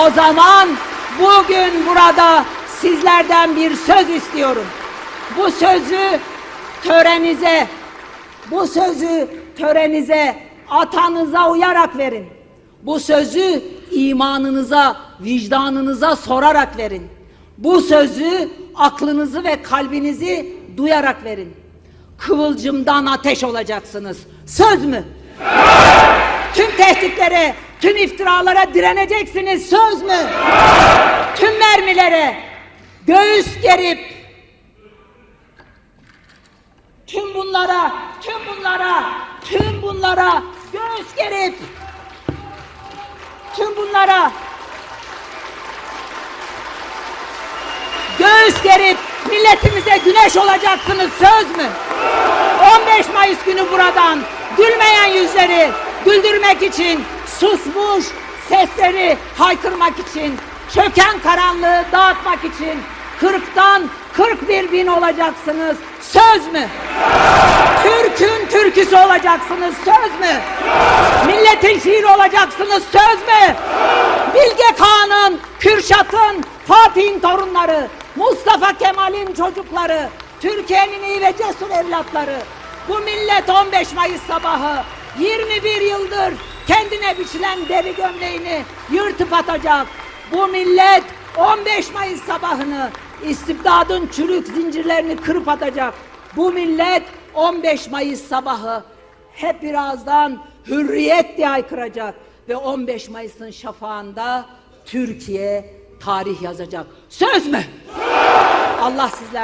O zaman bugün burada sizlerden bir söz istiyorum. Bu sözü törenize, bu sözü törenize, atanıza uyarak verin. Bu sözü imanınıza, vicdanınıza sorarak verin. Bu sözü aklınızı ve kalbinizi duyarak verin. Kıvılcımdan ateş olacaksınız. Söz mü? Tüm tehditlere, tüm iftiralara direneceksiniz. Söz mü? Tüm mermilere göğüs gerip tüm bunlara, tüm bunlara, tüm bunlara göğüs gerip tüm bunlara göğüs gerip milletimize güneş olacaksınız söz mü? 15 Mayıs günü buradan gülmeyen yüzleri güldürmek için susmuş sesleri haykırmak için çöken karanlığı dağıtmak için 40'tan 41 bin olacaksınız söz mü? Türk'ün türküsü olacaksınız söz mü? Milletin şiiri olacaksınız söz mü? Bilge Kağan'ın, Kürşat'ın, Fatih'in torunları, Mustafa Kemal'in çocukları, Türkiye'nin iyi ve cesur evlatları. Bu millet 15 Mayıs sabahı 21 yıldır kendine biçilen deri gömleğini yırtıp atacak. Bu millet 15 Mayıs sabahını istibdadın çürük zincirlerini kırıp atacak. Bu millet 15 Mayıs sabahı hep birazdan hürriyet diye haykıracak ve 15 Mayıs'ın şafağında Türkiye tarih yazacak. Söz mü? Allah sizler